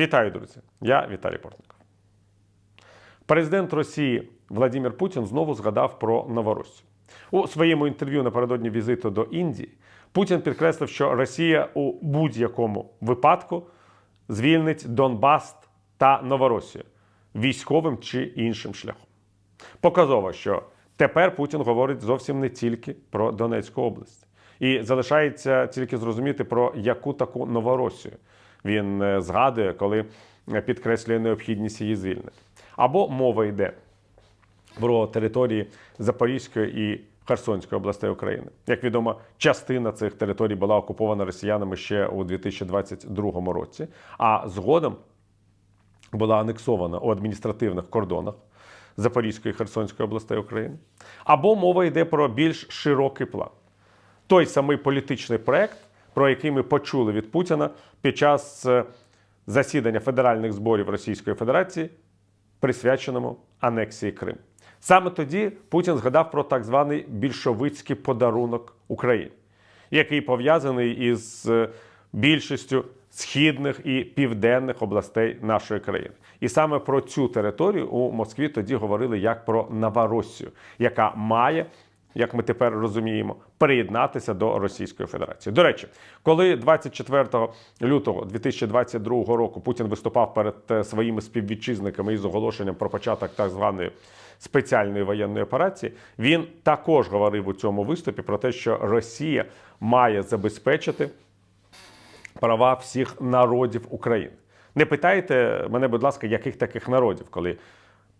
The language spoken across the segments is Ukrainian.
Вітаю, друзі! Я Віталій Портников. Президент Росії Владимир Путін знову згадав про Новоросію. У своєму інтерв'ю напередодні візиту до Індії Путін підкреслив, що Росія у будь-якому випадку звільнить Донбас та Новоросію військовим чи іншим шляхом. Показово, що тепер Путін говорить зовсім не тільки про Донецьку область. І залишається тільки зрозуміти, про яку таку Новоросію він е, згадує, коли е, підкреслює необхідність її звільнити. Або мова йде про території Запорізької і Херсонської областей України. Як відомо, частина цих територій була окупована росіянами ще у 2022 році, а згодом була анексована у адміністративних кордонах Запорізької і Херсонської областей України. Або мова йде про більш широкий план. Той самий політичний проект, про який ми почули від Путіна під час е, засідання федеральних зборів Російської Федерації, присвяченому анексії Криму. Саме тоді Путін згадав про так званий більшовицький подарунок Україні, який пов'язаний із е, більшістю східних і південних областей нашої країни. І саме про цю територію у Москві тоді говорили як про Новоросію, яка має. Як ми тепер розуміємо, приєднатися до Російської Федерації. До речі, коли 24 лютого 2022 року Путін виступав перед е, своїми співвітчизниками із оголошенням про початок так званої спеціальної воєнної операції, він також говорив у цьому виступі про те, що Росія має забезпечити права всіх народів України. Не питайте мене, будь ласка, яких таких народів, коли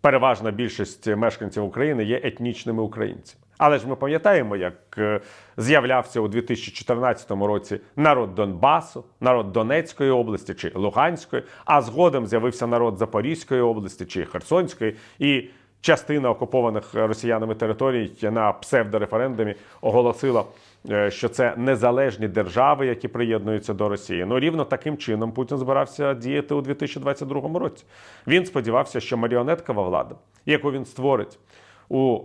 переважна більшість мешканців України є етнічними українцями. Але ж ми пам'ятаємо, як е, з'являвся у 2014 році народ Донбасу, народ Донецької області чи Луганської, а згодом з'явився народ Запорізької області чи Херсонської, і частина окупованих росіянами територій на псевдореферендумі оголосила, е, що це незалежні держави, які приєднуються до Росії. Ну рівно таким чином Путін збирався діяти у 2022 році. Він сподівався, що маріонеткова влада, яку він створить у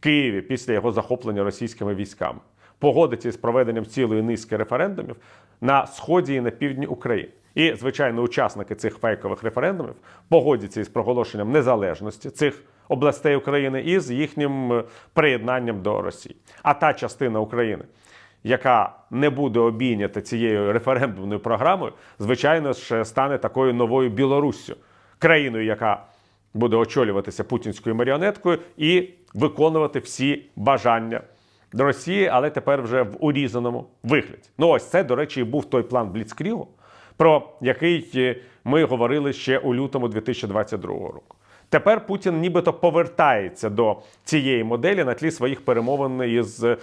Києві після його захоплення російськими військами, погодиться із проведенням цілої низки референдумів на сході і на півдні України. І, звичайно, учасники цих фейкових референдумів погодяться із проголошенням незалежності цих областей України і з їхнім е, приєднанням до Росії. А та частина України, яка не буде обійнята цією референдумною програмою, звичайно ж стане такою новою Білоруссю, країною, яка буде очолюватися путінською маріонеткою і виконувати всі бажання до Росії, але тепер вже в урізаному вигляді. Ну ось це, до речі, і був той план Бліцкрігу, про який е, ми говорили ще у лютому 2022 року. Тепер Путін нібито повертається до цієї моделі на тлі своїх перемовин із е,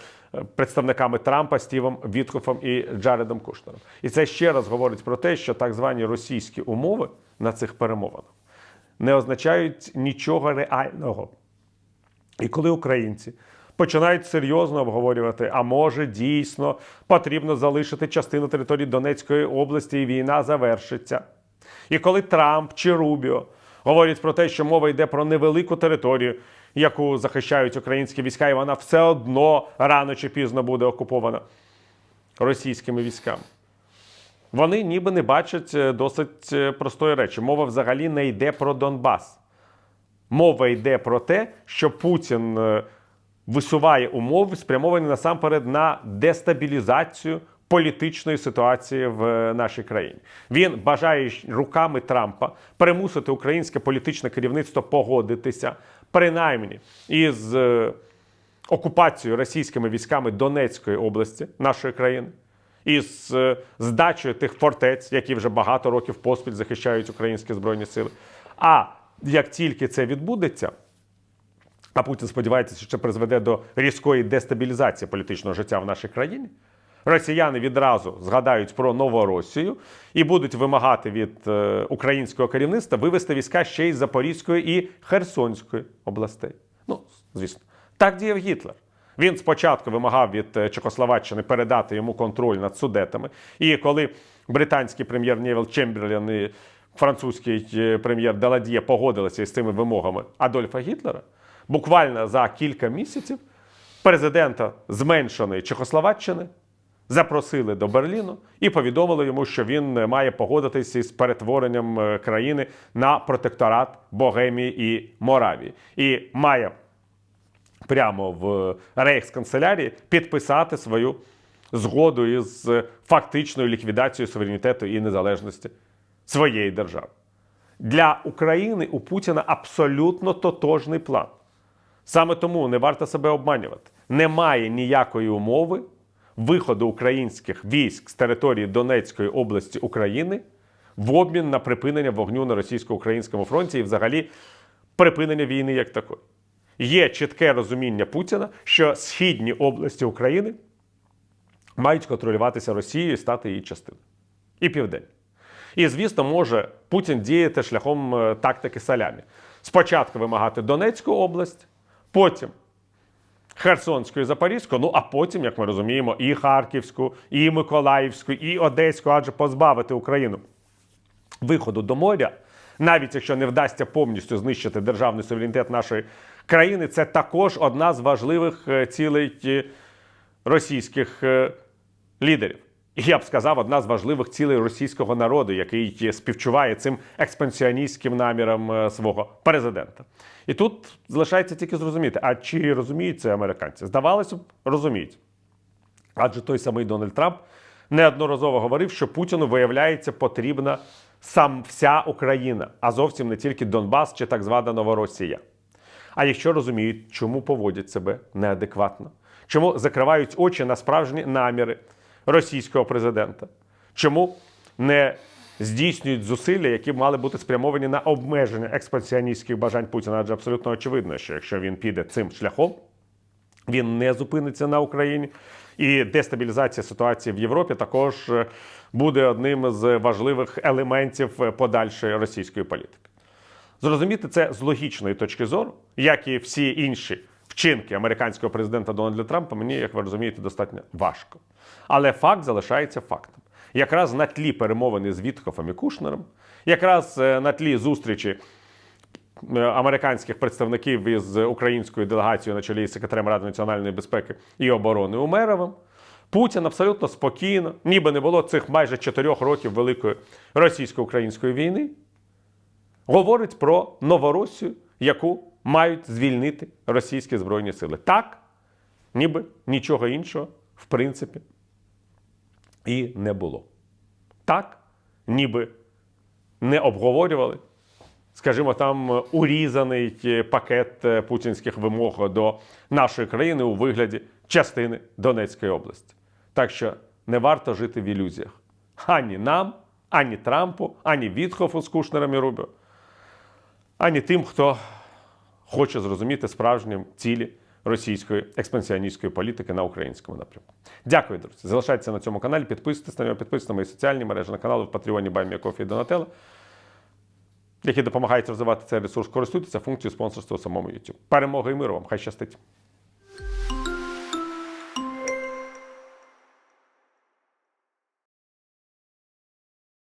представниками Трампа Стівом Віткофом і Джаредом Кушнером. І це ще раз говорить про те, що так звані російські умови на цих перемовинах не означають нічого реального. І коли українці починають серйозно обговорювати, а може дійсно потрібно залишити частину території Донецької області, і війна завершиться. І коли Трамп чи Рубіо говорять про те, що мова йде про невелику територію, яку захищають українські війська, і вона все одно рано чи пізно буде окупована російськими військами. Вони ніби не бачать е, досить е, простої речі. Мова взагалі не йде про Донбас. Мова йде про те, що Путін е, висуває умови, спрямовані насамперед на дестабілізацію політичної ситуації в нашій країні. Він бажає руками Трампа примусити українське політичне керівництво погодитися, принаймні із окупацією російськими військами Донецької області нашої країни. Із здачею тих фортець, які вже багато років поспіль захищають українські збройні сили. А як тільки це відбудеться, а Путін сподівається, що це призведе до різкої дестабілізації політичного життя в нашій країні, росіяни відразу згадають про Новоросію і будуть вимагати від е, українського керівництва вивести війська ще й Запорізької і Херсонської областей. Ну, звісно, так діяв Гітлер. Він спочатку вимагав від е, Чехословаччини передати йому контроль над судетами. І коли британський прем'єр Нєвіл Чемберлен і французький е, прем'єр Деладіє погодилися із цими вимогами Адольфа Гітлера, буквально за кілька місяців президента зменшеної Чехословаччини запросили до Берліну і повідомили йому, що він е, має погодитись із перетворенням е, країни на протекторат Богемії і Моравії, і має прямо в рейхсканцелярії підписати свою згоду із е, фактичною ліквідацією суверенітету і незалежності своєї держави. Для України у Путіна абсолютно тотожний план. Саме тому не варто себе обманювати. Немає ніякої умови виходу українських військ з території Донецької області України в обмін на припинення вогню на російсько-українському фронті і взагалі припинення війни як такої. Є чітке розуміння Путіна, що східні області України мають контролюватися Росією і стати її частиною. І південь. І, звісно, може Путін діяти шляхом е, тактики салямі. Спочатку вимагати Донецьку область, потім Херсонську і Запорізьку, ну а потім, як ми розуміємо, і Харківську, і Миколаївську, і Одеську, адже позбавити Україну виходу до моря, навіть якщо не вдасться повністю знищити державний суверенітет нашої країни, це також одна з важливих е, цілей е, російських е, лідерів. І я б сказав, одна з важливих цілей російського народу, який співчуває цим експансіоністським намірам е, свого президента. І тут залишається тільки зрозуміти, а чи розуміють це американці? Здавалося б, розуміють. Адже той самий Дональд Трамп неодноразово говорив, що Путіну виявляється потрібна сам вся Україна, а зовсім не тільки Донбас чи так звана Новоросія. А якщо розуміють, чому поводять себе неадекватно, чому закривають очі на справжні наміри російського президента, чому не здійснюють зусилля, які мали бути спрямовані на обмеження експансіоністських бажань Путіна, адже абсолютно очевидно, що якщо він піде цим шляхом, він не зупиниться на Україні. І дестабілізація ситуації в Європі також е, буде одним з важливих елементів е, подальшої російської політики. Зрозуміти це з логічної точки зору, як і всі інші вчинки американського президента Дональда Трампа, мені, як ви розумієте, достатньо важко. Але факт залишається фактом. Якраз на тлі перемовини з Вітхофом і Кушнером, якраз е, на тлі зустрічі е, американських представників із українською делегацією на чолі з секретарем Ради національної безпеки і оборони Умеровим, Путін абсолютно спокійно, ніби не було цих майже чотирьох років великої російсько-української війни, говорить про Новоросію, яку мають звільнити російські збройні сили. Так, ніби нічого іншого, в принципі, і не було. Так, ніби не обговорювали, скажімо, там урізаний е, пакет е, путінських вимог до нашої країни у вигляді частини Донецької області. Так що не варто жити в ілюзіях ані нам, ані Трампу, ані Вітхофу з Кушнером і Рубіо, ані тим, хто хоче зрозуміти справжні цілі російської експансіоністської політики на українському напрямку. Дякую, друзі. Залишайтеся на цьому каналі, підписуйтесь на нього, підписуйтесь на мої соціальні мережі на канал в Патреоні Баймія Кофі і які допомагають розвивати цей ресурс. Користуйтеся функцією спонсорства у самому YouTube. Перемоги і миру вам! Хай щастить!